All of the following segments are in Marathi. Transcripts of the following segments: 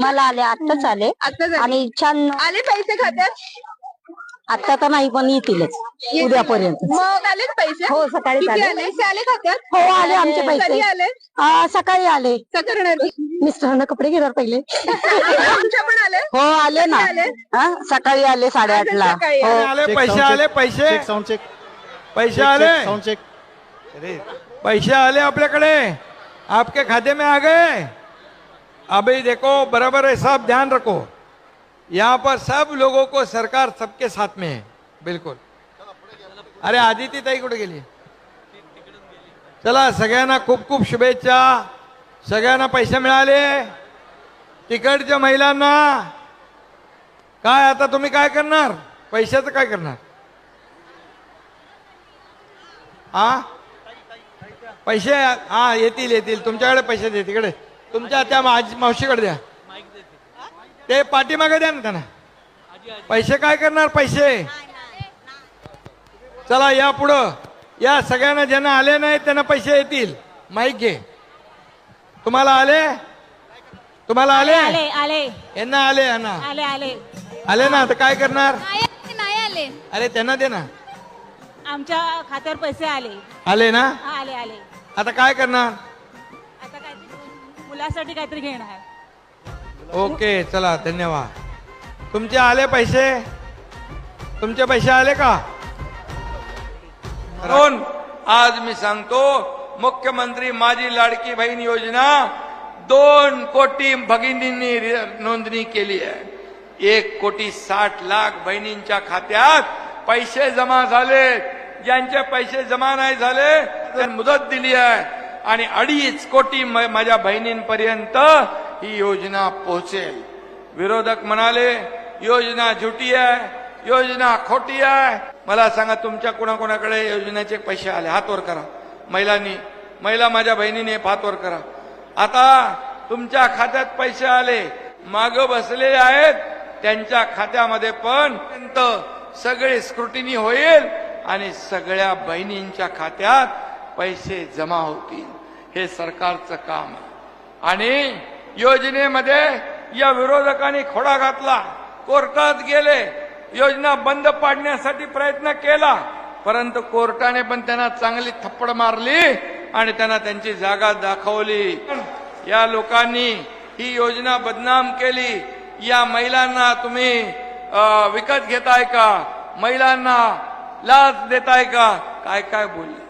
मला आले आत्ताच आले. आणि छान आले पैसे खात्यात? आता तर नाही पण येतीलच. उद्यापर्यंत. मग आलेच पैसे? हो, सकाळीच किती आले. आले? पैसे आले खात्यात? हो आले आमचे कधी पैसे. आले? आ, सकाळी आले. करणार मिस्टरांना कपडे घेणार पहिले. तुमच्या पण आले? हो आले ना. आले? हा, सकाळी आले साडेआठ ला सकाळी हो. आले. चेक, पैसे साऊंड आले चेक. पैसे? चेक साऊंड चेक पैसे आले? चेक पैसे आले आपल्याकडे. आपके खाते में आ गए. अभी देखो बराबर है सब ध्यान रखो। यहाँ पर सब लोगों को सरकार सबके साथ में है बिल्कुल। अरे आदिती ताई कुठे गेली? चला सगळ्यांना खूप खूप शुभेच्छा। सगळ्यांना पैसे मिळाले। तिकडच्या महिलांना। काय आता तुम्ही काय करणार? पैशाचं काय करणार? हा पैसे हा येतील येतील. तुमच्याकडे पैसे दे तिकडे. तुमच्या त्या मावशीकडे द्या. ते पाठीमागे द्या ना त्यांना. पैसे काय करणार? पैसे. चला या पुढं. या सगळ्यांना ज्यांना आले नाही त्यांना पैसे येतील. माईक घे. तुम्हाला आले? तुम्हाला आले? आले आले यांना आले यांना. आले आले. आले ना तर काय करणार? नाही आले. अरे त्यांना दे ना. आमच्या खात्यावर पैसे आले. आले ना? हा, आले आले. आता काय करणार? मुलासाठी काहीतरी घेणार ओके चला धन्यवाद. तुमचे आले पैसे? तुमचे पैसे आले का? म्हणून आज मी सांगतो मुख्यमंत्री माझी लाडकी बहीण योजना दोन कोटी भगिनींनी रि- नोंदणी केली आहे. एक कोटी साठ लाख बहिणींच्या खात्यात पैसे जमा झाले. ज्यांचे पैसे जमा नाही झाले त्यांना मुदत दिली आहे. आणि अडीच कोटी म- माझ्या बहिणींपर्यंत ही योजना पोहोचेल. विरोधक म्हणाले योजना झुटी आहे योजना खोटी आहे. मला सांगा तुमच्या कोणाकोणाकडे योजनेचे पैसे आले? हातवर करा. महिलांनी महिला माझ्या बहिणीने हातवर करा. आता तुमच्या खात्यात पैसे आले. माग बसलेले आहेत त्यांच्या खात्यामध्ये पण सगळी सगळे स्क्रुटिनी होईल आणि सगळ्या बहिणींच्या खात्यात पैसे जमा होतील. हे सरकारचं काम आहे. आणि योजनेमध्ये या विरोधकांनी खोडा घातला कोर्टात गेले योजना बंद पाडण्यासाठी प्रयत्न केला परंतु कोर्टाने पण त्यांना चांगली थप्पड मारली आणि त्यांना त्यांची जागा दाखवली. या लोकांनी ही योजना बदनाम केली. या महिलांना तुम्ही विकत घेताय का? महिलांना लाच देताय का? काय काय बोलले?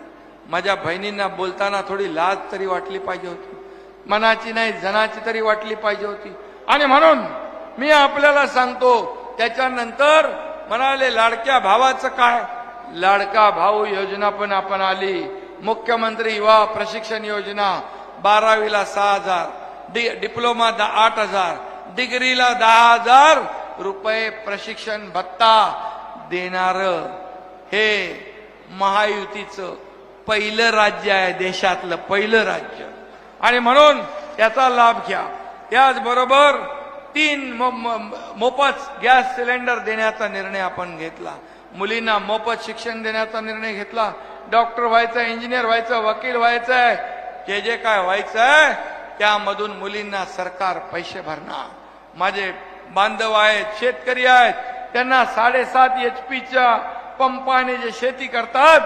माझ्या बहिणींना बोलताना थोडी लाज तरी वाटली पाहिजे होती. मनाची नाही जनाची तरी वाटली पाहिजे होती. आणि म्हणून मी आपल्याला सांगतो त्याच्यानंतर म्हणाले लाडक्या भावाचं काय? लाडका भाऊ योजना पण आपण आली. मुख्यमंत्री युवा प्रशिक्षण योजना बारावीला सहा हजार डि डिप्लोमा आठ हजार डिग्रीला दहा हजार रुपये प्रशिक्षण भत्ता देणार हे महायुतीचं पहिलं राज्य आहे देशातलं पहिलं राज्य. आणि म्हणून त्याचा लाभ घ्या. त्याचबरोबर तीन मोफत गॅस सिलेंडर देण्याचा निर्णय आपण घेतला. मुलींना मोफत शिक्षण देण्याचा निर्णय घेतला. डॉक्टर व्हायचं इंजिनियर व्हायचं वकील व्हायचं आहे जे जे काय व्हायचं आहे त्यामधून मुलींना सरकार पैसे भरणार. माझे बांधव आहेत शेतकरी आहेत त्यांना साडेसात एच पीच्या पंपाने जे शेती करतात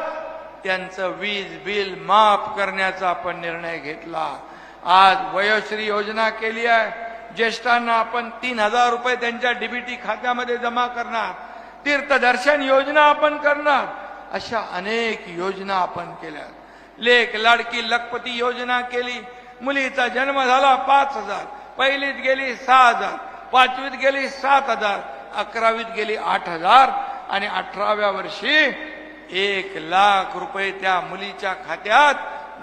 त्यांचं वीज बिल माफ करण्याचा आपण निर्णय घेतला. आज वयोश्री योजना केली आहे. ज्येष्ठांना आपण तीन हजार रुपये त्यांच्या डीबीटी खात्यामध्ये जमा करणार. तीर्थदर्शन योजना आपण करणार. अशा अनेक योजना आपण केल्या. लेख लाडकी लखपती योजना केली. मुलीचा जन्म झाला पाच हजार. पहिलीत गेली सहा हजार. पाचवीत गेली सात हजार. अकरावीत गेली आठ हजार. आणि अठराव्या वर्षी एक लाख रुपये त्या मुलीच्या खात्यात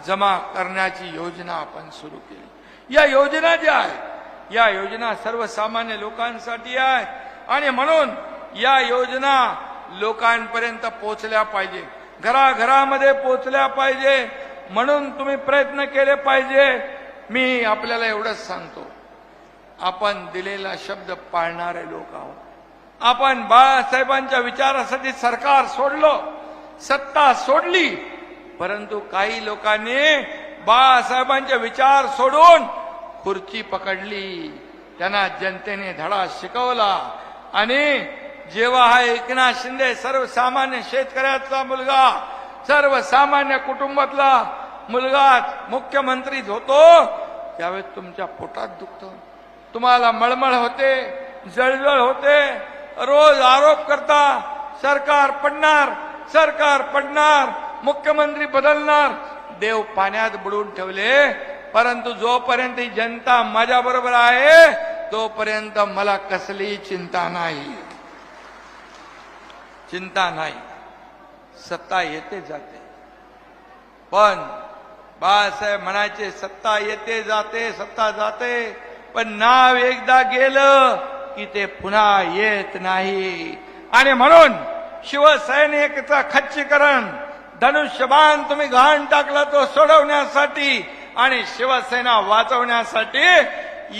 जमा करण्याची योजना आपण सुरू केली. या योजना ज्या आहेत या योजना सर्वसामान्य लोकांसाठी आहे. आणि म्हणून या योजना लोकांपर्यंत पोचल्या पाहिजे. घराघरामध्ये पोचल्या पाहिजे. म्हणून तुम्ही प्रयत्न केले पाहिजे. मी आपल्याला एवढंच सांगतो. आपण दिलेला शब्द पाळणारे लोक आहोत. आपण बाळासाहेबांच्या विचारासाठी सरकार सोडलं. सत्ता सोडली. परंतु काही लोकांनी बाळासाहेबांचे विचार सोडून खुर्ची पकडली. त्यांना जनतेने धडा शिकवला. आणि जेव्हा हा एकनाथ शिंदे सर्वसामान्य शेतकऱ्याचा मुलगा सर्वसामान्य कुटुंबातला मुलगा मुख्यमंत्री होतो त्यावेळेस तुमच्या पोटात दुखतं. तुम्हाला मळमळ होते जळजळ होते रोज आरोप करता सरकार पडणार सरकार पडणार मुख्यमंत्री बदलणार. देव पाण्यात बुडून ठेवले परंतु जोपर्यंत ही जनता माझ्या बरोबर आहे तोपर्यंत मला कसलीही चिंता नाही. चिंता नाही. सत्ता येते जाते. पण बाळासाहेब म्हणायचे सत्ता येते जाते सत्ता जाते पण नाव एकदा गेलं की ते पुन्हा येत नाही. आणि म्हणून शिवसैनिकचा खच्चीकरण. धनुष्यबाण तुम्ही घाण टाकला तो सोडवण्यासाठी आणि शिवसेना वाचवण्यासाठी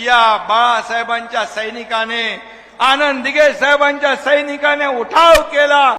या बाळासाहेबांच्या सैनिकाने आनंद दिघे साहेबांच्या सैनिकाने उठाव केला.